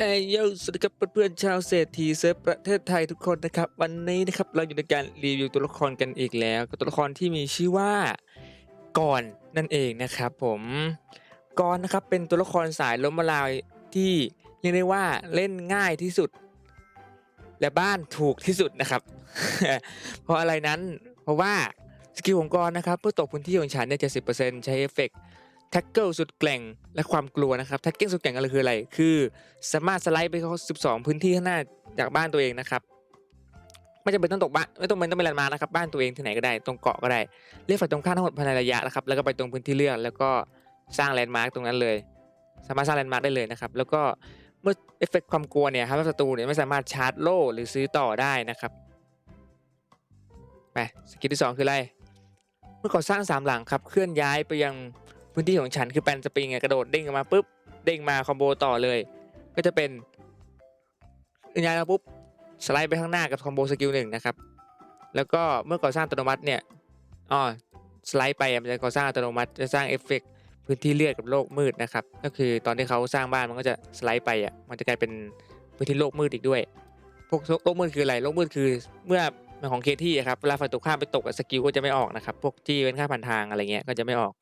เอ้ยโยสวัสดีครับเพื่อนๆชาวเศรษฐีเซิร์ฟประเทศไทยทุกคนนะครับ วันนี้นะครับเราอยู่ในการรีวิวตัวละครกันอีกแล้วกับตัวละครที่มีชื่อว่าก่อนนั่นเองนะครับผมก่อนนะครับเป็นตัวละครสายล้มละลายที่เรียกได้ว่าเล่นง่ายที่สุด และบ้านถูกที่สุดนะครับ เพราะอะไรนั้นเพราะว่าสกิลของกรนะครับเพื่อตกพื้นที่ของฉันเนี่ยเจ็ดสิบเปอร์เซ็นต์ใช้เอฟเฟกต์ แท็กเกิลสุดแกร่งและความกลัวนะครับแท็กเกิลสุดแกร่งอะไรคืออะไร คือสามารถสไลด์ไปเขา12 พื้นที่ข้างหน้าจากบ้านตัวเองนะครับไม่จำเป็นต้องตกบ้านไม่ต้องเป็นต้องเป็นแลนด์มาร์คนะครับบ้านตัวเองที่ไหนก็ได้ตรงเกาะก็ได้เรียกฝ่ายตรงข้ามทั้งหมดภายในระยะนะครับแล้วก็ไปตรงพื้นที่เลือกแล้วก็สร้างแลนด์มาร์คตรงนั้นเลย สามารถสร้างแลนด์มาร์คได้เลยนะครับแล้วก็เมื่อเอฟเฟกต์ความกลัวเนี่ยครับศัตรูเนี่ยไม่สามารถชาร์จโล่หรือซื้อต่อได้นะครับไปสกิลที่สองคืออะไร เมื่อก่อสร้างสามหลังครับเคลื่อนย้ายไปยัง พื้นที่ของฉันคือแปนสปริงไงกระโดดเด้งออกมาปุ๊บเด้งมาคอมโบต่อเลย ก็จะเป็นย้ายมาปุ๊บสไลด์ไปข้างหน้ากับคอมโบสกิลหนึ่งนะครับแล้วก็เมื่อก่อสร้างอัตโนมัติเนี่ยอ๋อสไลด์ไปมันจะก่อสร้างอัตโนมัติจะสร้างเอฟเฟกต์พื้นที่เลือดกับโลกมืดนะครับก็คือตอนที่เขาสร้างบ้านมันก็จะสไลด์ไปอะมันจะกลายเป็นพื้นที่โลกมืดอีกด้วย พวกโลกมืดคืออะไรโลกมืดคือเมื่อมันของเคที่อะครับเวลาฝ่ายตรงข้ามไปตกสกิลก็จะไม่ออกนะครับพวกจี้เป็นค่าผ่านทางอะไรเงี้ยก็จะไม่ออก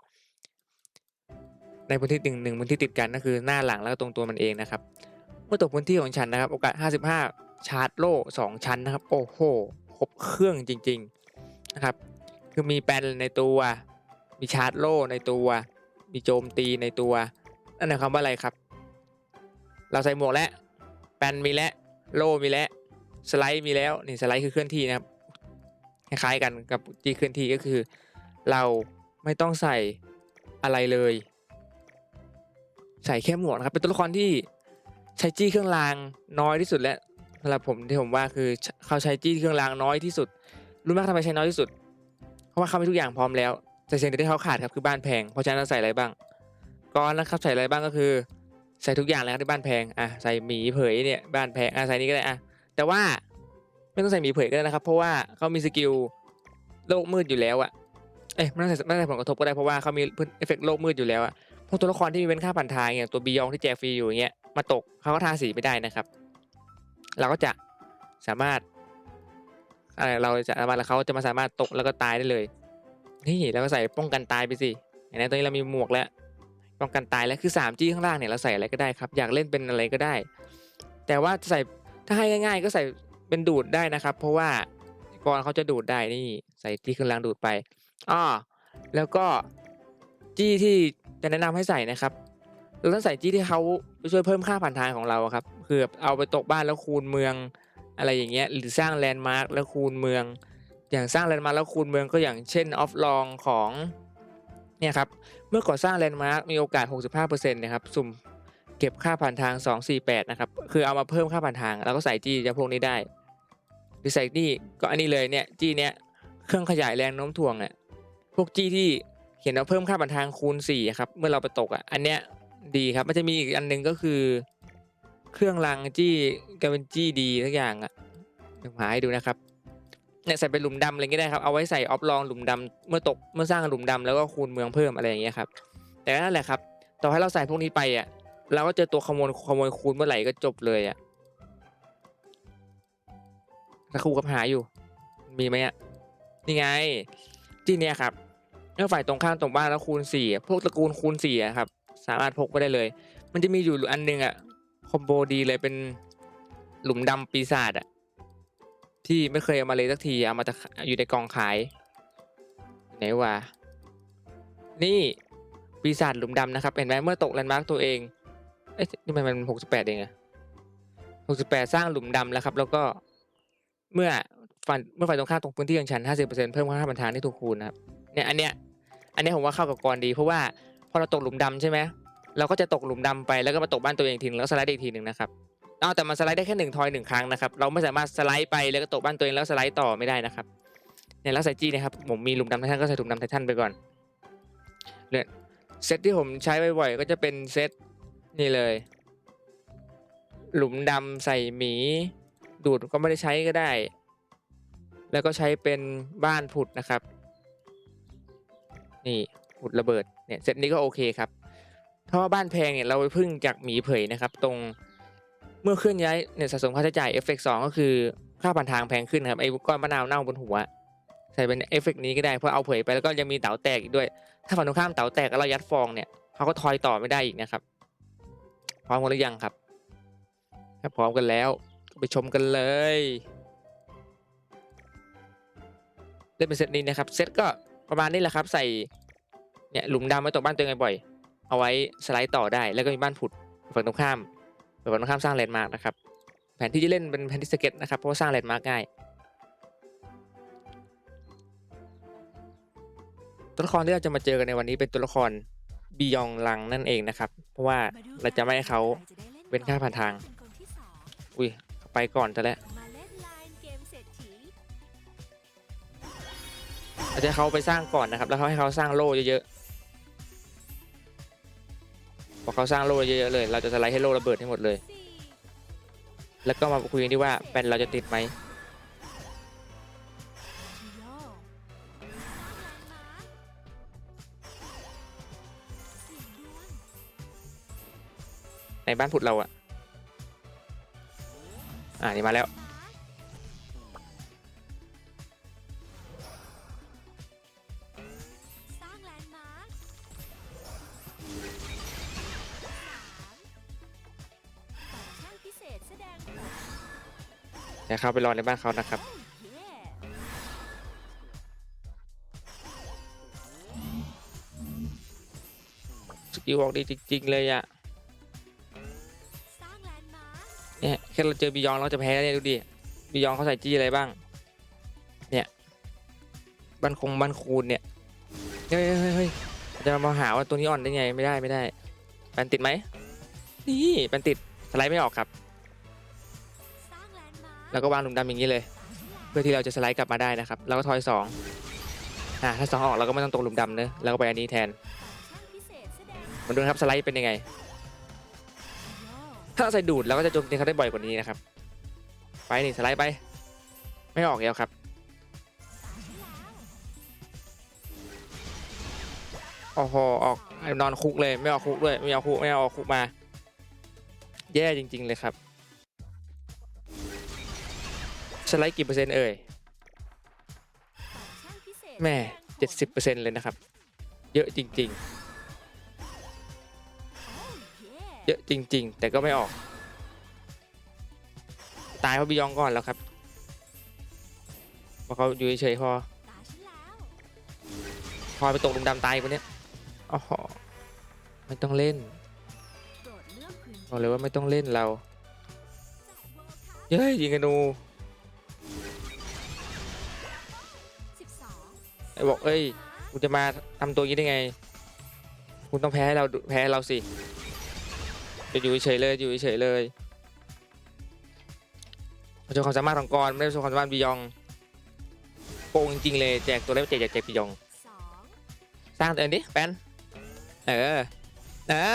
ในพื้นที่หนึ่งหนึ่งพื้นที่ติดกันก็คือหน้าหลังแล้วก็ตรงตัวมันเองนะครับ เมื่อตกพื้นที่ของฉันนะครับ โอกาส 55 ชาร์จโล่ 2 ชั้นนะครับ โอ้โหครบเครื่องจริง ๆนะครับ คือมีแปนในตัว มีชาร์จโล่ในตัว มีโจมตีในตัว นั่นหมายความว่าอะไรครับ เราใส่หมวกแล้วแปนมีแล้วโล่มีแล้วสไลด์มีแล้วนี่สไลด์คือเคลื่อนที่นะครับคล้ายๆกันกับจีเคลื่อนที่ก็คือ เราไม่ต้องใส่อะไรเลย ใส่แค่หมวกนะครับ เป็นตัวละครที่ใช้จี้เครื่องรางน้อยที่สุดและสำหรับผมที่ผมว่าคือเขาใช้จี้เครื่องรางน้อยที่สุด รู้ไหมทำไมใช้น้อยที่สุด เพราะว่าเขามีทุกอย่างพร้อมแล้วแต่สิ่งเดียวที่เขาขาดครับคือบ้านแพงเพราะฉะนั้นเราใส่อะไรบ้างก่อนนะครับใส่อะไรบ้างก็คือ ใส่ทุกอย่างเลยครับที่บ้านแพงอะใส่หมีเผยเนี่ยบ้านแพงอะใส่นี้ก็ได้อะแต่ว่าไม่ต้องใส่หมีเผยก็ได้นะครับ เพราะว่าเขามีสกิลโลกมืดอยู่แล้วอะเอ้ยไม่ต้องใส่ไม่ต้องใส่ผลกระทบก็ได้เพราะว่าเขามีเอฟเฟกต์โลกมืดอยู่แล้วอะ พวกตัวละครที่มีเว้นค่าผ่านทางอย่างตัวบียองที่แจกฟรีอยู่อย่างเงี้ยมาตกเขาก็ทาสีไม่ได้นะครับ เราก็จะสามารถอะไรเราจะสามารถแล้วเขาจะมาสามารถตกแล้วก็ตายได้เลยนี่เราก็ใส่ป้องกันตายไปสิอย่างนี้ตอนนี้เรามีหมวกแล้วป้องกันตายแล้วคือ 3G ข้างล่างเนี่ยเราใส่อะไรก็ได้ครับ อยากเล่นเป็นอะไรก็ได้ แต่ว่าใส่ถ้าให้ง่ายๆ ก็ใส่เป็นดูดได้นะครับ เพราะว่ากรเขาจะดูดได้นี่ใส่ที่เครื่างดูดไปอ้อแล้วก็ จี้ที่จะแนะนำให้ใส่นะครับเราต้องใส่จี้ที่เขาช่วยเพิ่มค่าผ่านทางของเราครับคือเอาไปตกบ้านแล้วคูณเมืองอะไรอย่างเงี้ยหรือสร้างแลนด์มาร์คแล้วคูณเมือง อย่างสร้างแลนด์มาร์คแล้วคูณเมืองก็อย่างเช่นออฟลองของเนี่ยครับเมื่อก่อสร้างแลนด์มาร์คมีโอกาส 65%นะครับสุ่มเก็บค่าผ่านทาง 248 นะครับ คือเอามาเพิ่มค่าผ่านทาง แล้วก็ใส่จี้จะพวกนี้ได้ หรือใส่นี่ก็อันนี้เลยเนี่ยจี้เนี้ยเครื่องขยายแรงโน้มถ่วงเนี่ยพวกจี้ที่ ขียนว่าเพิ่มค่าผ่านทางคูณ4ครับเมื่อเราไปตกอะอันเนี้ยดีครับมันจะมีอีกอันหนึงก็คือ เครื่องรางจี้กันเป็นจี้ดีทุกอย่างอะเดี๋ยวหาให้ดูนะครับเนี่ยใส่เป็นหลุมดำอะไรเงี้ยได้ครับเอาไว้ใส่ออฟลองหลุมดำเมื่อตกเมื่อสร้างหลุมดำแล้วก็คูณเมืองเพิ่มอะไรอย่างเงี้ยครับแต่นั่นแหละครับ ต่อให้เราใส่พวกนี้ไปอะเราก็เจอตัวขโมยขโมยคูณเมื่อไหร่ก็จบเลยอะถ้าครูกับหาอยู่ มีไหมอะนี่ไงที่เนี้ยครับ เมื่อฝ่ายตรงข้ามตรงบ้านแล้วคูณสี่พวกตระกูลคูณสี่ครับสามารถพกไปได้เลย มันจะมีอยู่อันหนึงอะคอมโบดีเลยเป็นหลุมดำปีศาจอะที่ไม่เคยเอามาเลยสักทีเอามาจะอยู่ในกองขายไหนวะนี่ปีศาจหลุมดำนะครับเห็นไหมเมื่อตกแลนด์มาร์กตัวเองเอ๊ะนี่มันมันหกสิบแปดเองอะหกสิบแปดสร้างหลุมดำแล้วครับ แล้วก็เมื่อฝ่ายเมื่อฝ่ายตรงข้ามตรงพื้นที่ของฉันห้าสิบเปอร์เซ็นต์เพิ่มค่าบันทางที่ถูกคูณนะครับเนี่ยอันเนี้ย อันนี้ผมว่าเข้ากับกรดีเพราะว่าพอเราตกหลุมดำใช่ไหมเราก็จะตกหลุมดำไปแล้วก็มาตกบ้านตัวเองทีนึงแล้วสไลด์อีกทีหนึ่งนะครับเอาแต่มันสไลด์ได้แค่หนึ่งทอยหนึ่งครั้งนะครับเราไม่สามารถสไลด์ไปแล้วก็ตกบ้านตัวเองแล้วสไลด์ต่อไม่ได้นะครับเนี่ยล้วใส่จี้นะครับผมมีหลุมดำไททันก็ใส่หลุมดำไททันไปก่อนเนี่ยเซตที่ผมใช้บ่อยๆก็จะเป็นเซตนี่เลย หลุมดำใส่หมีดูดก็ไม่ได้ใช้ก็ได้ แล้วก็ใช้เป็นบ้านผุดนะครับ นี่ผุดระเบิดเนี่ยเซตนี้ก็โอเคครับเพราะว่าบ้านแพงเนี่ยเราไปพึ่งจากหมีเผยนะครับ ตรงเมื่อเคลื่อนย้ายเนี่ยสะสมค่าใช้จ่ายเอฟเฟกสองก็คือค่าผ่านทางแพงขึ้นครับไอ้ก้อนมะนาวเน่าบนหัว ใส่เป็นเอฟเฟกนี้ก็ได้เพราะเอาเผยไปแล้วก็ยังมีเต๋าแตกอีกด้วย ถ้าฝั่งตรงข้ามเต๋าแตกแล้วเรายัดฟองเนี่ยเขาก็ทอยต่อไม่ได้อีกนะครับพร้อมกันหรือยังครับถ้าพร้อมกันแล้วไปชมกันเลยเล่นเป็นเซตนี้นะครับเซตก็ ประมาณนี้แหละครับ ใส่เนี่ยหลุมดำไว้ตกบ้านตัวเองบ่อยๆเอาไว้สไลด์ต่อได้ แล้วก็มีบ้านผุดฝั่งตรงข้ามฝั่งตรงข้ามสร้างแลนด์มาร์กนะครับแผนที่จะเล่นเป็นแผนที่สเก็ตนะครับเพราะว่าสร้างแลนด์มาร์กง่ายตัวละครที่เราจะมาเจอกันในวันนี้เป็นตัวละครบียองลังนั่นเองนะครับ เพราะว่าเราจะไม่ให้เขาเว้นค่าผ่านทาง อุ้ยไปก่อนแต่แล้ว เราจะให้เขาไปสร้างก่อนนะครับ แล้วเขาให้เขาสร้างโล่เยอะๆพอเขาสร้างโล่เยอะๆเลย เราจะสไลด์ให้โล่ระเบิดให้หมดเลย แล้วก็มาคุยกันดีว่าแปนเราจะติดไหมในบ้านผุดเราอะอ่านี่มาแล้ว เดี๋ยวเข้าไปรอในบ้านเขานะครับ สกิลบอกดีจริง ๆ เลยอะเนี่ยแค่เราเจอบียองเราจะแพ้แล้วเนี่ยดูดิบียองเขาใส่จี้อะไรบ้าง เนี่ยบ้านคงบ้านคูณเนี่ย เฮ้ยเฮ้ยเฮ้ยจะมาหาว่าตัวนี้อ่อนได้ไงไม่ได้ไม่ได้แปนติดไหมนี่แปนติดสไลด์ไม่ออกครับ แล้วก็วางหลุมดำอย่างนี้เลย เพื่อที่เราจะสไลด์กลับมาได้นะครับ แล้วก็ทอยสองอ่าถ้าสองออกเราก็ไม่ต้องตกหลุมดำเนอะแล้วก็ไปอันนี้แทนฟันพิเศษแสดงผลมาดูนะครับสไลด์เป็นยังไง ถ้าใส่ดูดเราก็จะโจมตีเขาได้บ่อยกว่านี้นะครับ ไปนี่สไลด์ไป ไม่ออกแล้วครับโอ้โหออกนอนคุกเลยไม่ออกคุกด้วยไม่เอาคุกไม่เอาออกคุกมา แย่จริง ๆ เลยครับ สไลด์กี่เปอร์เซ็นต์เอ่ยแม่เจ็ดสิบเปอร์เซ็นต์เลยนะครับ เยอะจริงโอ้เย้ๆเยอะจริง ๆ แต่ก็ไม่ออก ตายเพราะบิยองก่อนแล้วครับเพราะเขาอยู่เฉยๆพอพอไปตกลุมดำตายคนเนี้ยอ๋อไม่ต้องเล่นบอกเลยว่าไม่ต้องเล่นเรา เย้ยยิงกันนู บอกเอ้ยคุณจะมาทำตัวยี้ได้ไง คุณต้องแพ้ให้เราแพ้เราสิจะอยู่เฉยเลยอยู่เฉยเลยโชว์ความสามารถของกรไม่ได้โชว์ความสามารถบียองโกงจริงๆเลยแจกตัวแล้แจกแจกแจกบียอง สร้างตัวเองดิแปนเอออ่า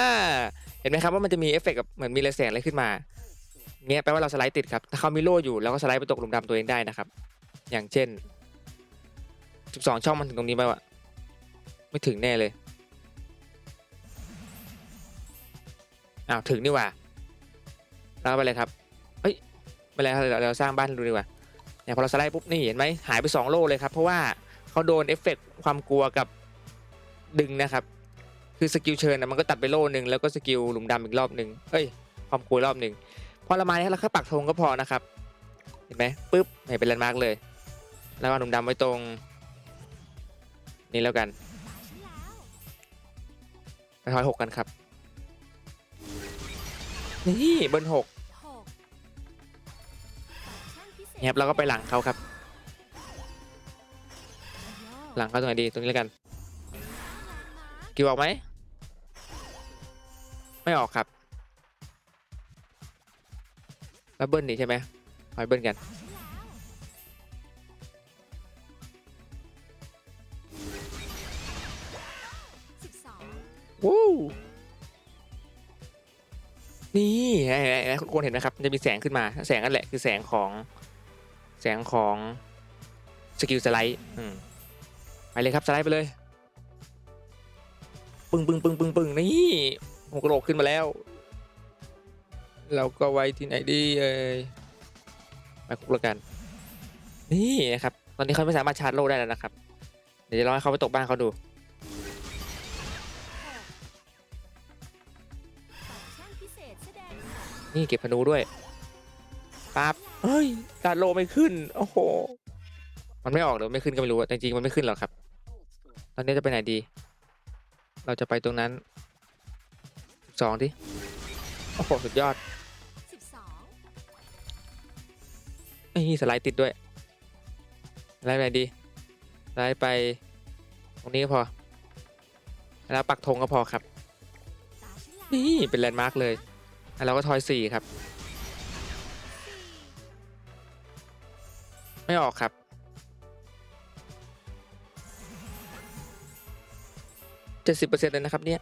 เห็นไหมครับว่ามันจะมีเอฟเฟกต์กับเหมือนมีรงแสงอะไรขึ้นมาเงี้ยแปลว่าเราสไลด์ติดครับถ้าเขามีโล่อยู่เราก็สไลด์ไปตกหลุมดำตัวเองได้นะครับ อย่างเช่น 12ช่องมันถึงตรงนี้ไหมวะไม่ถึงแน่เลยอ้าวถึงนี่ว่าเราไปเลยครับเฮ้ยไม่เป็นไรเราเราสร้างบ้านดูดีกว่าเนี่ยพอเราสไลด์ปุ๊บนี่เห็นไหมหายไป 2 โลเลยครับ เพราะว่าเขาโดนเอฟเฟกต์ความกลัวกับดึงนะครับ คือสกิลเชิญนะมันก็ตัดไปโลหนึ่งแล้วก็สกิลหลุมดำอีกรอบหนึ่งเอ้ยความกลัวรอบหนึ่งพอเรามาเนี่ยเราแค่ปักธงก็พอนะครับ เห็นไหมปุ๊บเห็นเป็นแลนด์มาร์กเลย แล้วเอาหลุมดำไว้ตรง นี่แล้วกันตาฉันแล้วไปทอยหกกันครับ นี่เบิร์นหกหกฟังก์ชันพิเศษเนี่ยบเราก็ไปหลังเขาครับ หลังเขาตรงไหนดีตรงนี้แล้วกันกิวออกไหม ไม่ออกครับแล้วเบิ้ลนี่ใช่ไหมคอยเบิ้ลกัน วู้นี่คุณโกนเห็นไหมครับ จะมีแสงขึ้นมา แสงนั่นแหละคือแสงของแสงของสกิลสไลด์ไปเลยครับสไลด์ไปเลยปึ้งปึ้งปึ้งปึ้งปึ้งนี่หัวกระโหลกขึ้นมาแล้ว เราก็ไว้ที่ไหนดีเอ่ยมาคุกแล้วกัน นี่นะครับ ตอนนี้เขาไม่สามารถชาร์จโล่ได้แล้วนะครับ เดี๋ยวจะลอให้เขาไปตกบ้านเขาดู นี่เก็บธนูด้วยปั๊บเฮ้ยชาร์จโล่ไม่ขึ้น โอ้โห มันไม่ออกหรือไม่ขึ้นก็ไม่รู้อะแต่จริงๆมันไม่ขึ้นหรอกครับ ตอนนี้จะไปไหนดี เราจะไปตรงนั้นสองดิ โอ้โห สุดยอดสิบสองนี่สไลด์ติดด้วยสไลด์ไปไหนดีสไลด์ไป ตรงนี้ก็พอ แล้วปักธงก็พอครับตาฉันแล้วนี่เป็นแลนด์มาร์กเลย แล้วเราก็ทอยสี่ครับ ไม่ออกครับ เจ็ดสิบเปอร์เซ็นต์เลยนะครับเนี่ย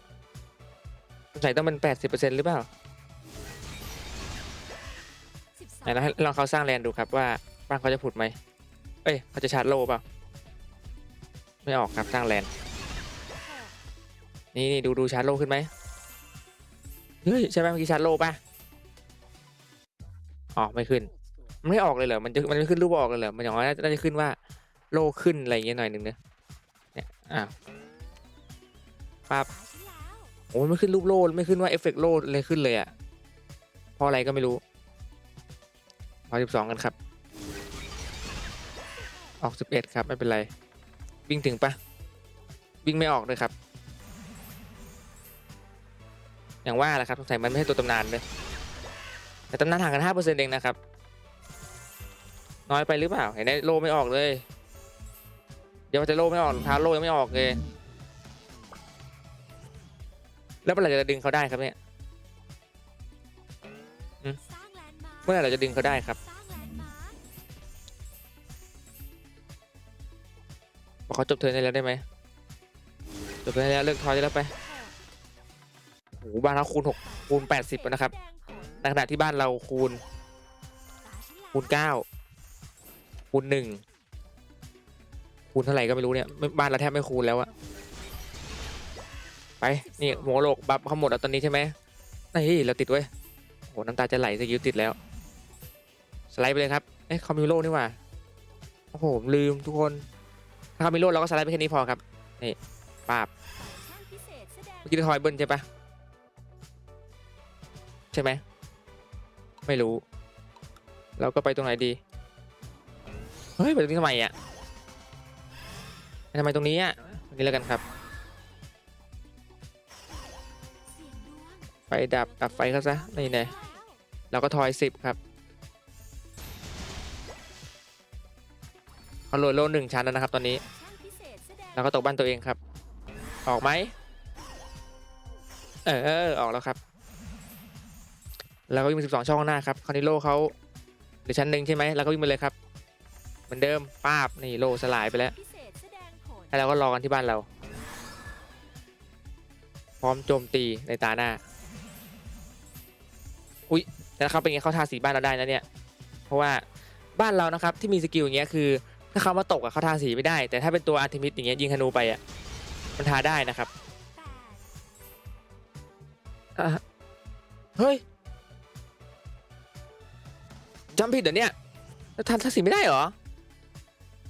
สงสัยต้องเป็นแปดสิบเปอร์เซ็นต์หรือเปล่าไหนเราให้ลองเขาสร้างแลนดูครับว่าบ้านเขาจะผุดไหม เอ้ยเขาจะชาร์จโลเปล่า ไม่ออกครับสร้างแลนด์นี่นี่ดูดูชาร์จโลขึ้นไหม เฮ้ยใช่ไหมเมื่อกี้ชาร์จโล่ป่ะอ๋อไม่ขึ้น มันไม่ออกเลยเหรอมันจะมันไม่ขึ้นรูปออกเลยเหรอมันอย่างน้อยน่าจะขึ้นว่าโล่ขึ้นอะไรเงี้ยหน่อยหนึ่งเนอะเนี่ยอ้าวปั๊บตาฉันแล้วโอ้ยไม่ขึ้นรูปโล่ไม่ขึ้นว่าเอฟเฟกต์โล่อะไรขึ้นเลยอะเพราะอะไรก็ไม่รู้พอสิบสองกันครับ ออกสิบเอ็ดครับไม่เป็นไร วิ่งถึงปะวิ่งไม่ออกเลยครับ อย่างว่าแหละครับสงสัยมันไม่ใช่ตัวตำนานเลยแต่ตำนานห่างกันห้าเปอร์เซ็นต์เองนะครับ น้อยไปหรือเปล่า เห็นไหมโลไม่ออกเลย เดี๋ยวมันจะโลไม่ออกรองเท้าโลยังไม่ออกเลย แล้วเมื่อไหร่จะดึงเขาได้ครับเนี่ยเมื่อไหร่เราจะดึงเขาได้ครับเขาจบเทิร์นได้แล้วได้ไหมจบเทิร์นได้แล้วเลิกทอยได้แล้วไป โอ้โหบ้านเราคูณหกคูณแปดสิบนะครับในขณะที่บ้านเราคูณ คูณเก้าคูณหนึ่งคูณเท่าไหร่ก็ไม่รู้เนี่ยบ้านเราแทบไม่คูณแล้วอะไปนี่หัวโลกบัฟเขาหมดแล้วตอนนี้ใช่ไหมนี่เราติดเว้ยโอ้โหน้ำตาจะไหลสกิลติดแล้ว สไลด์ไปเลยครับเอ๊ะเขามีโลนี่หว่าโอ้โหลืมทุกคนถ้าเขามีโลเราก็สไลด์ไปแค่นี้พอครับนี่ปาบก์ชันพิเศษแสดงเมื่อกี้ทอยเบิ้ลใช่ปะ ใช่ไหม ไม่รู้ เราก็ไปตรงไหนดี เฮ้ย ไปตรงนี้ทำไมอะทำไมตรงนี้อะตรงนี้แล้วกันครับไฟดับดับไฟเขาซะ นี่แน่แล้วเราก็ทอยสิบครับเขาโหลดโลหนึ่งชั้นแล้วนะครับตอนนี้แสดงเราก็ตกบ้านตัวเองครับ ออกไหม เออ ออกแล้วครับ แล้วก็วิ่งไปสิบสองช่องข้างหน้าครับคราวนี้โลเขาเหรือชั้นหนึ่งใช่ไหมเราก็วิ่งไปเลยครับ เหมือนเดิมป้าบนี่โลสลายไปแล้วพิเศษแสดงผลแล้วเราก็รอกันที่บ้านเรา พร้อมโจมตีในตาหน้า อุ๊ยแต่ถ้าเขาเป็นอย่างเงี้ยเขาทาสีบ้านเราได้นะเนี่ย เพราะว่าบ้านเรานะครับที่มีสกิลอย่างเงี้ยคือ ถ้าเขามาตกอะเขาทาสีไม่ได้ แต่ถ้าเป็นตัวอาร์ติมิสอย่างเงี้ยยิงธนูไปอะมันทาได้นะครับแปดอะเฮ้ย จำผิดเหรอเนี่ยแล้วทาทาสีไม่ได้เหรอ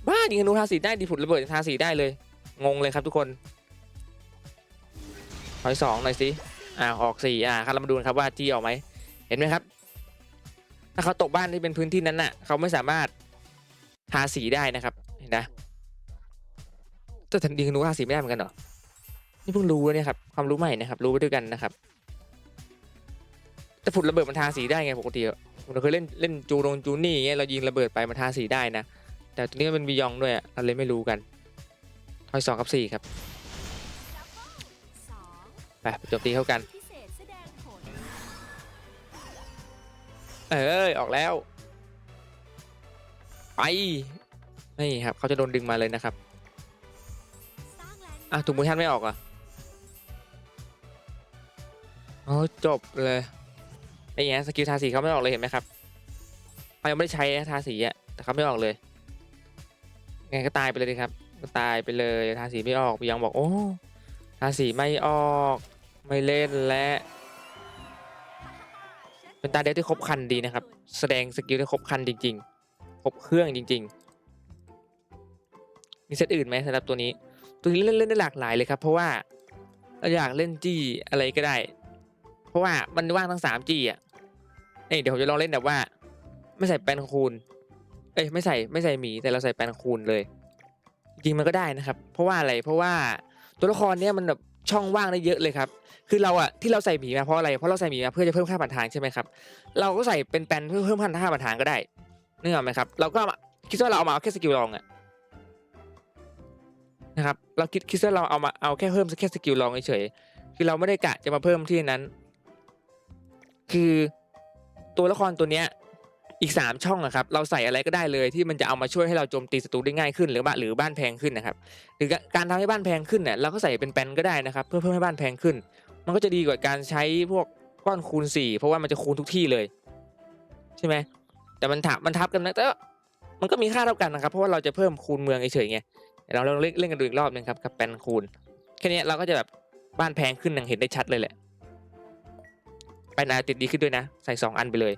บ้ายิงธนูทาสีได้ดีผุดระเบิดทาสีได้เลย งงเลยครับทุกคนถอยสองหน่อยสิอ่าออกสี่อ่าครับเรามาดูครับว่าจี้ออกไหมเห็นไหมครับ ถ้าเขาตกบ้านที่เป็นพื้นที่นั้นน่ะ เขาไม่สามารถทาสีได้นะครับ เห็นนะแต่ทันยิงธนูทาสีไม่ได้เหมือนกันเหรอนี่เพิ่งรู้เนี่ยครับความรู้ใหม่นะครับ รู้ไปด้วยกันนะครับ แต่ผุดระเบิดมันทาสีได้ไงปกติอะผมเคยเล่นเล่นจูรงจูนี่อย่างเงี้ยเรายิงระเบิดไปมันทาสีได้นะ แต่ตัวนี้มันเป็นบียองด้วยเราเลยไม่รู้กันทอยสองกับสี่ครับไปโจมตีเข้ากัน เอ้ยออกแล้ว ไปนี่ครับเขาจะโดนดึงมาเลยนะครับอะถุงมือท่านไม่ออกอะอ๋อจบเลย ไอ้เงี้ยสกิลทาสีเขาไม่ออกเลยเห็นไหมครับเขายังไม่ได้ใช้ทาสีอะแต่เขาไม่ออกเลยไงก็ตายไปเลยครับ ก็ตายไปเลยทาสีไม่ออกยังบอกโอ้ทาสีไม่ออกไม่เล่นและเป็นตาเดียวที่ครบคันดีนะครับ แสดงสกิลได้ครบคันจริง ๆ ครบเครื่องจริง ๆ มีเซตอื่นไหมสำหรับตัวนี้ ตัวนี้เล่นเล่นได้หลากหลายเลยครับ เพราะว่าเราอยากเล่นจี้อะไรก็ได้ เพราะว่ามันว่างทั้งสามจี้อะ เอ้ยเดี๋ยวผมจะลองเล่นแบบว่า ไม่ใส่แปนคูณ เอ้ยไม่ใส่ไม่ใส่หมีแต่เราใส่แปนคูณเลย จริงมันก็ได้นะครับ เพราะว่าอะไรเพราะว่าตัวละครเนี้ยมันแบบช่องว่างได้เยอะเลยครับ คือเราอะที่เราใส่หมีมาเพราะอะไรเพราะเราใส่หมีมาเพื่อจะเพิ่มค่าผ่านทางใช่ไหมครับ เราก็ใส่เป็นแปนเพื่อเพิ่มค่าผ่านทางก็ได้นึกออกไหมครับ เราก็คิดว่าเราเอามาเอาแค่สกิลลองอะนะครับ เราคิดคิดว่าเราเอามาเอาแค่เพิ่มแค่สกิลลองเฉยๆคือเราไม่ได้กะจะมาเพิ่มที่นั้น คือ ตัวละครตัวเนี้ยอีกสามช่องอะครับเราใส่อะไรก็ได้เลยที่มันจะเอามาช่วยให้เราโจมตีศัตรูได้ง่ายขึ้นหรือบ้านหรือบ้านแพงขึ้นนะครับหรือการทำให้บ้านแพงขึ้นเนี่ยเราก็ใส่เป็นแปนก็ได้นะครับ เพื่อเพิ่มให้บ้านแพงขึ้น มันก็จะดีกว่าการใช้พวกก้อนคูณสี่เพราะว่ามันจะคูณทุกที่เลย ใช่ไหมแต่มันทับมันทับกันนะแต่มันก็มีค่าเท่ากันนะครับ เพราะว่าเราจะเพิ่มคูณเมืองเฉยๆไงเดี๋ยเราลองเล่นกันดูอีกรอบหนึงครับกับแปนคูณแค่นี้เราก็จะแบบบ้านแพงขึ้นอย่างเห็นได้ชัดเลยแหละ ไปนาติดดีขึ้นด้วยนะ ใส่สองอันไปเลย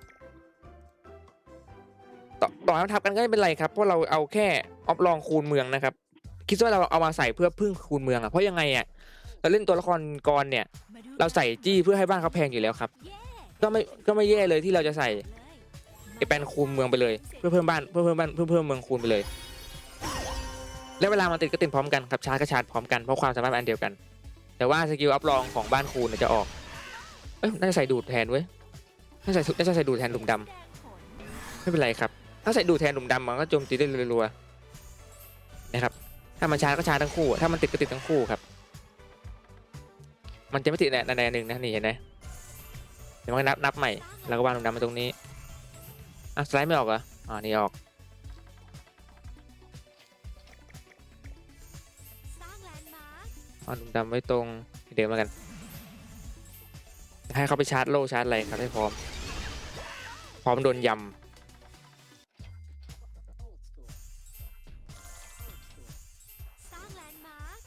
ต่อต่อให้มันทับกันก็ไม่เป็นไรครับเพราะเราเอาแค่ออฟลองคูณเมืองนะครับคิดว่าเราเอามาใส่เพื่อพึ่งคูณเมืองอะเพราะยังไงอะเราเล่นตัวละครกรเนี่ย เราใส่จี้เพื่อให้บ้านเขาแพงอยู่แล้วครับ ก็ไม่ก็ไม่แย่เลยที่เราจะใส่ไอแปนคูณเมืองไปเลย เพื่อเพิ่มบ้านเพื่อเพิ่มบ้านเพื่อเพิ่มเมืองคูณไปเลย แล้วเวลามันติดก็ติดพร้อมกันครับชาร์จก็ชาร์จพร้อมกันเพราะความสามารถอันเดียวกัน แต่ว่าสกิลอัพลองของบ้านคูณเนี่ยจะออก เอ้ยน่าจะใส่ดูดแทนเว้ยน่าจะใส่น่าจะใส่ดูดแทนหลุมดำไม่เป็นไรครับ ถ้าใส่ดูดแทนหลุมดำมันก็โจมตีได้รัวๆนะครับ ถ้ามันชาร์จก็ชาร์จทั้งคู่ ถ้ามันติดก็ติดทั้งคู่ครับ มันจะไม่ติดในในหนึ่งนะนี่เห็นไหมเดี๋ยวมันนับนับใหม่ แล้วก็วางหลุมดำมาตรงนี้อะสไลด์ไม่ออกเหรออ่านี่ออกสร้าหลุมดำไว้ตรงเดิมแล้วกัน ให้เขาไปชาร์จโลชาร์จอะไรครับให้พร้อม พร้อมโดนยำสร้างแลนด์มาร์ค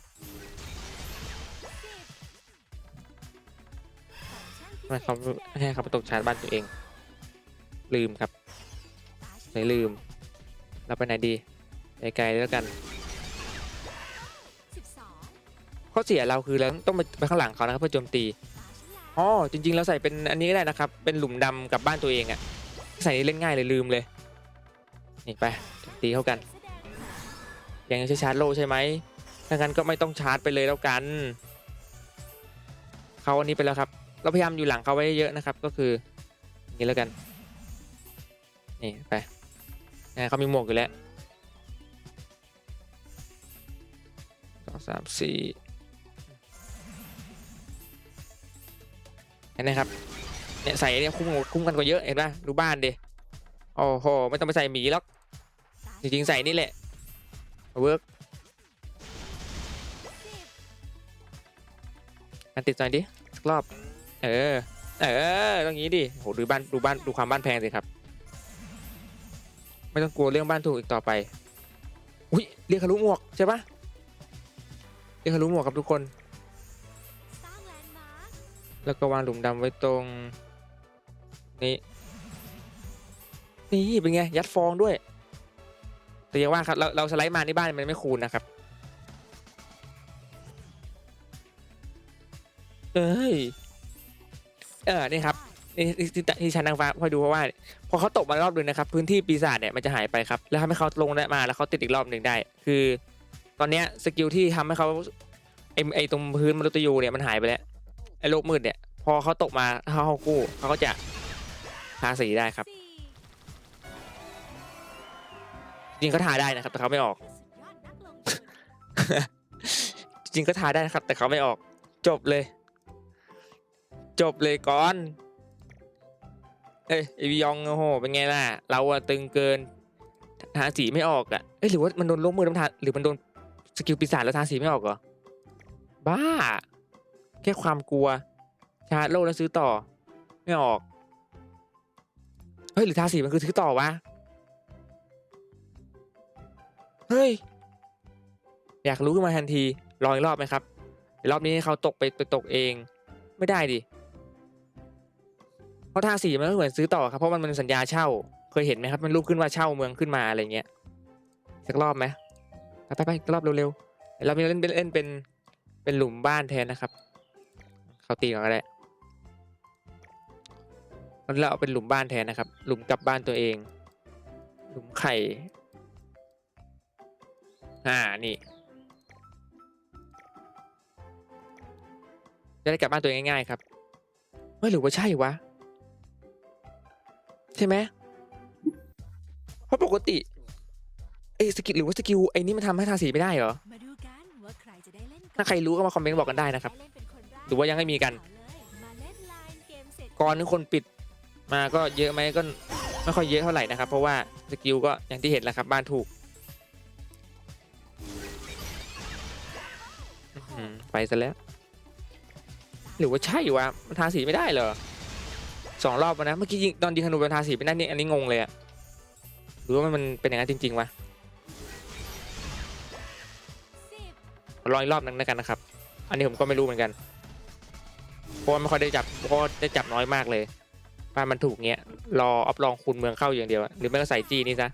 สิบไม่เขาให้เขาไปตกชาร์จบ้านตัวเอง ลืมครับเลยลืม เราไปไหนดีไกลๆแล้วกันข้อเสียเราคือเราต้องไปไปข้างหลังเขานะครับเพื่อโจมตี อ๋อจริงๆเราใส่เป็นอันนี้ก็ได้นะครับ เป็นหลุมดำกับบ้านตัวเองอะใส่นี่เล่นง่ายเลยลืมเลย นี่ไปตีเข้ากันยังใช้ชาร์จโลใช่ไหมถ้างั้นก็ไม่ต้องชาร์จไปเลยแล้วกัน เขาอันนี้ไปแล้วครับ เราพยายามอยู่หลังเขาไว้เยอะนะครับ ก็คืออย่างนี้แล้วกัน นี่ไปอ่เขามีหมวกอยู่แล้วสองสามสี่ เห็นไหมครับเนี่ยใส่เนี่ยคุ้มคุ้มกันกว่าเยอะเห็นป่ะดูบ้านดิโอ้โหไม่ต้องไปใส่หมีหรอกจริงๆใส่นี่แหละเวิร์กมันติดหน่อยดิสักรอบ เออ เออต้องงี้ดิโหดูบ้านดูบ้านดูความบ้านแพงสิครับ ไม่ต้องกลัวเรื่องบ้านถูกอีกต่อไปอุ้ยเรียกทะลุหมวกใช่ปะเรียกทะลุหมวกครับทุกคน แล้วก็วางหลุมดำไว้ตรงนี้นี่เป็นไง ยัดฟองด้วย แต่ยังว่าครับ เราเราสไลด์มาที่บ้านมันไม่คูณนะครับ เอ้ย เออนี่ครับนี่นี่ที่ที่ชั้นนางฟ้าพอดูเพราะว่า พอเขาตกมารอบหนึ่งนะครับ พื้นที่ปีศาจเนี่ยมันจะหายไปครับ แล้วทำให้เขาลงได้มาแล้วเขาติดอีกรอบหนึ่งได้ คือ ตอนเนี้ยสกิลที่ทำให้เขาไอไอตรงพื้นมนุษย์ยูเนี่ยมันหายไปแล้ว โลกมืดเนี่ยพอเขาตกมาถ้าเขากู้เขาก็จะทาสีได้ครับจริงๆเขาทาได้นะครับ แต่เขาไม่ออก จริงก็ทาได้นะครับ แต่เขาไม่ออก จบเลย จบเลยก่อนเอ้ยไอวิยองโอ้โหเป็นไงล่ะ เราอะตึงเกินทาสีไม่ออกอะเอ้ยหรือว่ามันโดนลบมือน้ำทาหรือมันโดนสกิลปีศาจแล้วทาสีไม่ออกเหรอบ้า แค่ความกลัว ชาร์จโลกแล้วซื้อต่อ ไม่ออก เฮ้ย หรือทาสีมันคือซื้อต่อวะ เฮ้ย อยากรู้ขึ้นมาทันทีรออีกรอบไหมครับรอบนี้ให้เขาตกไปไปตกเอง ไม่ได้ดิเพราะทาสีมันก็เหมือนซื้อต่อครับเพราะมันเป็นสัญญาเช่า เคยเห็นไหมครับ มันรูปขึ้นว่าเช่าเมืองขึ้นมาอะไรเงี้ยสักรอบไหมไปไปไปรอบเร็วๆเราเล่นเป็นเล่นเป็นเป็นหลุมบ้านแทนนะครับ เขาตีก่อนก็ได้แล้วเราเอาเป็นหลุมบ้านแทนนะครับ หลุมกลับบ้านตัวเอง หลุมไข่ อ่า นี่ จะได้กลับบ้านตัวเองง่ายๆครับ เฮ้ยหรือว่าใช่วะ ใช่ไหมเพราะปกติไอ้สกิลหรือว่าสกิลไอ้นี่มันทำให้ทาสีไม่ได้เหรอ ถ้าใครรู้ก็มาคอมเมนต์บอกกันได้นะครับ หรือว่ายังไม่มีกันมาเล่นไลน์เกมเสร็จก่อนนึงคนปิดมาก็เยอะไหมก็ไม่ค่อยเยอะเท่าไหร่นะครับ เพราะว่าสกิลก็อย่างที่เห็นแหละครับบ้านถูกไปซะแล้ว หรือว่าใช่วะมันทาสีไม่ได้เหรอสองรอบแล้วนะเมื่อกี้ยิงตอนยิงธนูเป็นทาสีไม่ได้นี่อันนี้งงเลยอะหรือว่ามันเป็นอย่างนั้นจริงๆวะสิบลองอีกรอบนึงแล้วกันนะครับ อันนี้ผมก็ไม่รู้เหมือนกัน เพราะว่าไม่ค่อยได้จับเพราะได้จับน้อยมากเลยบ้านมันถูกเงี้ยรออัพลองคูณเมืองเข้าอย่างเดียวอะหรือไม่ก็ใส่จีนี่ซะ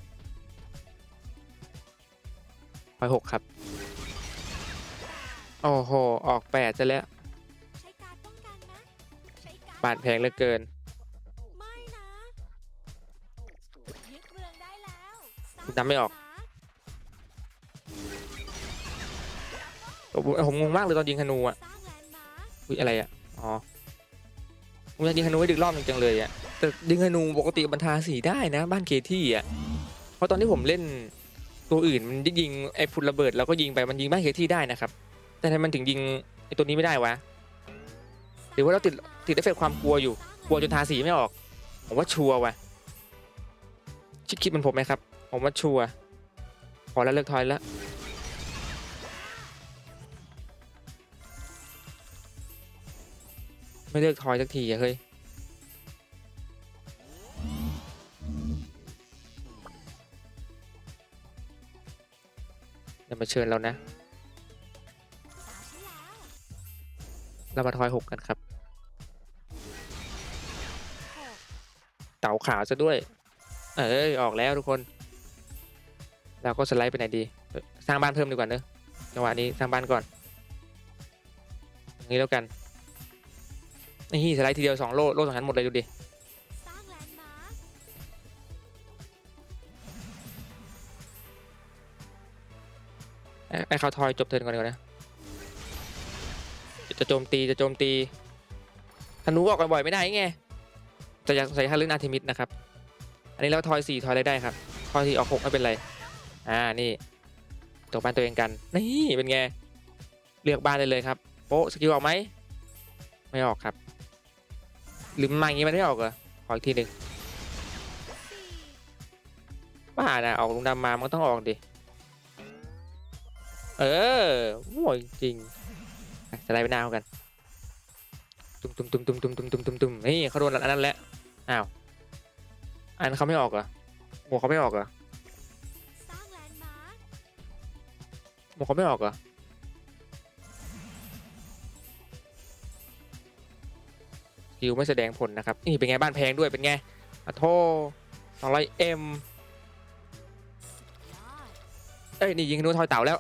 ร้อยหกครับ โอ้โห ออกแปดจะแล้วบาดแพงเหลือเกินดเมืองได้แล้วคุณจำไม่ออก ผมงงมากเลยตอนยิงธนูอะอุ้ยอะไรอะ อ๋อผมอยากยิงธนูให้ดึกรอบหนึงจังเลยอะแต่ยิงธนูปกติบรรทาสีได้นะ บ้านเคที่อะเพราะตอนที่ผมเล่นตัวอื่นมันยิงไอ้พุนระเบิดแล้วก็ยิงไปมันยิงบ้านเคที่ได้นะครับ แต่ทำไมมันถึงยิงไอ้ตัวนี้ไม่ได้วะ หรือว่าเราติดติดเอฟเฟกต์ความกลัวอยู่ กลัวจนทาสีไม่ออก ผมว่าชัวร์ว่ะคิดคิดมันผมไหมครับ ผมว่าชัวร์พอแล้วเลิกทอยแล้ว ไม่เลิกทอยสักทีอะเฮ้ยอย่ามาเชิญเรานะตาฉันแล้วเรามาทอยหกกันครับ เต่าขาวซะด้วย เอ้ยออกแล้วทุกคน เราก็สไลด์ไปไหนดี สร้างบ้านเพิ่มดีกว่าเนอะจังหวะนี้สร้างบ้านก่อนอย่างนี้แล้วกัน นี่สไลด์ทีเดียวสองโลโลสองชั้นหมดเลยดูดิไอ้เขาทอยจบเทินก่อนดีกว่านะจะโจมตีจะโจมตีธนูออกบ่อยไม่ได้ไงจะอยากใส่ท่าเรื่องนาทิมิตนะครับ อันนี้เราทอยสี่ทอยอะไรได้ครับทอยสี่ออกหกไม่เป็นไร อ่านี่ตกบ้านตัวเองกัน นี่เป็นไง เลือกบ้านได้เลยครับโป๊ะสกิลออกไหมไม่ออกครับ หรือมันมาอย่างงี้มันไม่ออกเหรอขออีกทีหนึ่งบ้านะออกลุงดำมามันก็ต้องออกดิเออโง่จริงอะสไลด์ไปหน้าเขากันตุ้มตุ้มตุ้มตุ้มตุ้มตุ้มตุ้มตุ้มตุ้มนี่เขาโดนอันนั้นแล้วอ้าวอันนั้นเขาไม่ออกเหรอหมวกเขาไม่ออกเหรอหมวกเขาไม่ออกเหรอ คิวไม่แสดงผลนะครับ นี่เป็นไงบ้านแพงด้วยเป็นไงอะโทสองร้อยเอ็มเอ้ยนี่ยิงธนูทอยเต่าแล้ว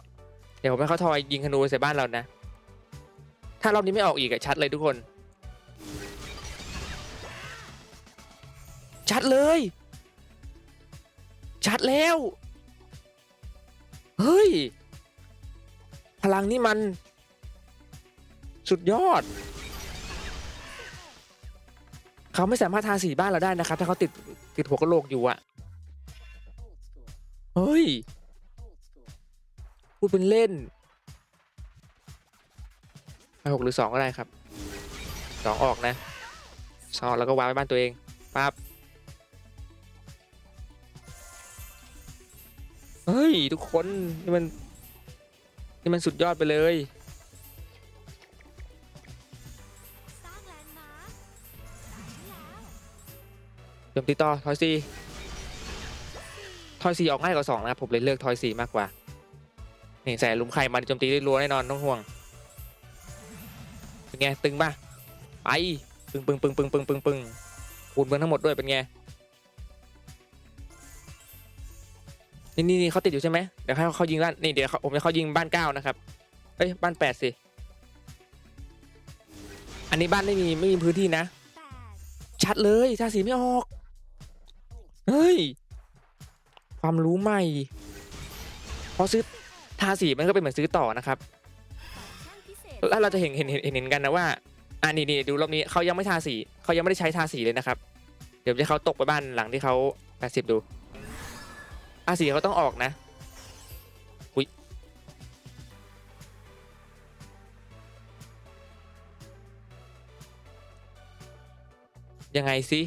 เดี๋ยวผมให้เขาทอยยิงธนูใส่บ้านเรานะ ถ้ารอบนี้ไม่ออกอีกอะชัดเลยทุกคน ชัดเลย ชัดแล้ว เฮ้ย พลังนี่มัน สุดยอด เขาไม่สามารถทาสีบ้านเราได้นะครับ ถ้าเขาติดติดหัวกะโหลกอยู่อะเฮ้ยพูดเป็นเล่นไปหกหรือสองก็ได้ครับสองออกนะสองแล้วก็วางไว้บ้านตัวเองปั๊บเฮ้ย ทุกคน นี่มัน นี่มันสุดยอดไปเลย โจมตีต่อทอยซีทอยซีออกง่ายกว่าสองนะครับผมเลยเลือกทอยซีมากกว่านี่ใส่ลุมไข่มาโจมตีได้รัวแน่นอนต้องห่วงเป็นไงตึงป่ะไปปึงปึงปึงปึงปึงปึงปึงคูณเมืองทั้งหมดด้วยเป็นไงนี่นี่นี่เขาติดอยู่ใช่ไหมเดี๋ยวให้เขายิงบ้านนี่เดี๋ยวผมจะเขายิงบ้านเก้านะครับเอ้ยบ้านแปดสิอันนี้บ้านไม่มีไม่มีพื้นที่นะ ชัดเลยทาสีไม่ออก เฮ้ย ความรู้ใหม่พอซื้อทาสีมันก็เป็นเหมือนซื้อต่อนะครับ แล้วเราจะเห็นเห็นเห็นเห็นเห็นกันนะว่าอ่านี่นี่ดูรอบนี้เขายังไม่ทาสีเขายังไม่ได้ใช้ทาสีเลยนะครับ เดี๋ยวจะเขาตกไปบ้านหลังที่เขาแปดสิบดูทาสีเขาต้องออกนะอุ้ยยังไงสิ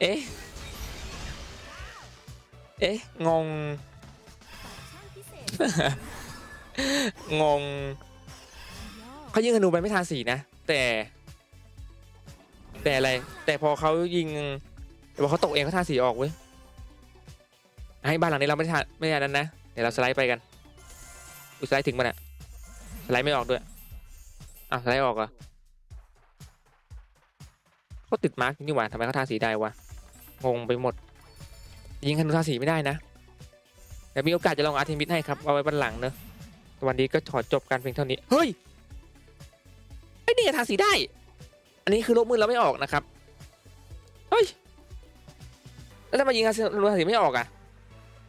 เอ๊ะ เอ๊ะ งง งง เขายิงธนูไปไม่ทาสีนะ แต่ แต่อะไร แต่พอเขายิงแต่พอเขาตกเองเขาทาสีออกเว้ย ให้บ้านหลังนี้เราไม่ทาไม่ได้อันนั้นนะ เดี๋ยวเราสไลด์ไปกันอุยสไลด์ถึงมันอะสไลด์ไม่ออกด้วยอะสไลด์ออกเหรอเขาติดมาร์กนี่หว่าทำไมเขาทาสีได้วะ งงไปหมด ยิงธนูทาสีไม่ได้นะเดี๋ยวมีโอกาสจะลองอาร์เทมิสให้ครับ เอาไว้บันหลังเนอะวันนี้ก็ขอดจบการเพียงเท่านี้ เฮ้ยไอ้นี่ทาสีได้ อันนี้คือลบมือเราไม่ออกนะครับ เฮ้ย แล้วทำไมยิงธนูทาสีไม่ออกอะ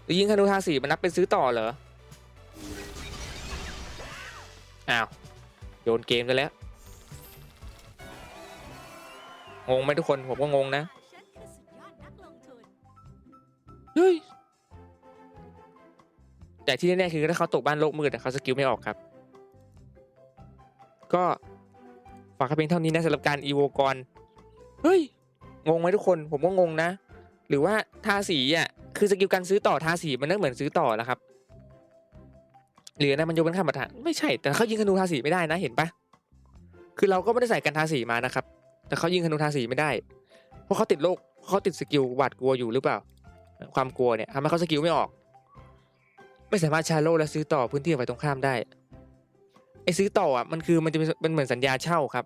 หรือยิงธนูทาสีมันนับเป็นซื้อต่อเหรอ อ้าว โยนเกมไปแล้ว งงไหมทุกคน ผมก็งงนะ แต่ที่แน่ๆคือถ้าเขาตกบ้านโลกมืดเขาสกิลไม่ออกครับ ก็ฝากเพียงเท่านี้นะสำหรับการอีโวกรเฮ้ย งงไหมทุกคน ผมก็งงนะ หรือว่าทาสีอะ คือสกิลการซื้อต่อทาสีมันนั่นเหมือนซื้อต่อแล้วครับ หรือนะมันยกเป็นข้ามประธานไม่ใช่ แต่เขายิงธนูทาสีไม่ได้นะเห็นปะคือเราก็ไม่ได้ใส่กันทาสีมานะครับ แต่เขายิงธนูทาสีไม่ได้ เพราะเขาติดโรคเขาติดสกิลหวาดกลัวอยู่หรือเปล่า ความกลัวเนี่ยทำให้เขาสกิลไม่ออก ไม่สามารถชาร์โลและซื้อต่อพื้นที่ฝ่ายตรงข้ามได้ไอ้ซื้อต่ออะมันคือมันจะเป็นเหมือนสัญญาเช่าครับ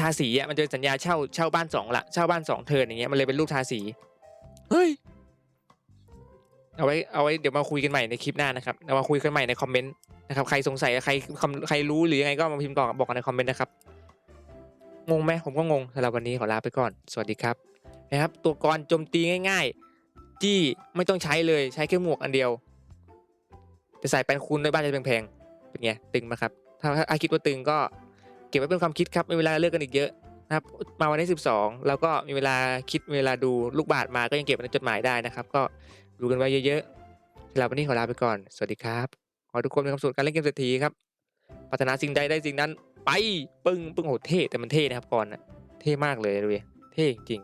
ทาสีอะมันจะเป็นสัญญาเช่าเช่าบ้านสองละเช่าบ้านสองเทิร์นอย่างเงี้ยมันเลยเป็นรูปทาสีเฮ้ยเอาไว้เอาไว้เดี๋ยวมาคุยกันใหม่ในคลิปหน้านะครับเรามาคุยกันใหม่ในคอมเมนต์นะครับใครสงสัยใครคำใครรู้หรือยังไงก็มาพิมพ์ตอบอกกันในคอมเมนต์นะครับงงไหมผมก็งงสำหรับวันนี้ขอลาไปก่อน สวัสดีครับนะครับ ตัวกรโจมตีง่าย ๆ จี้ไม่ต้องใช้เลยใช้แค่หมวกอันเดียวจะใส่แปนคูณด้วยบ้านจะแพงๆเป็นไงตึงไหมครับ ถ้าถ้าคิดว่าตึงก็เก็บไว้เป็นความคิดครับมีเวลาเลือกกันอีกเยอะนะครับมาวันที่ 12 แล้วก็มีเวลาคิดมีเวลาดูลูกบาศก์มาก็ยังเก็บไว้ในจดหมายได้นะครับ ก็ดูกันไว้เยอะๆสำหรับวันนี้ขอลาไปก่อน สวัสดีครับ ขอทุกคนมีความสุขกับการเล่นเกมเศรษฐีครับปรารถนาสิ่งใดได้สิ่งนั้นไปปึ้งปึ้งโหเท่แต่มันเท่นะครับก่อนนะเท่มากเลยดูดิเท่จริง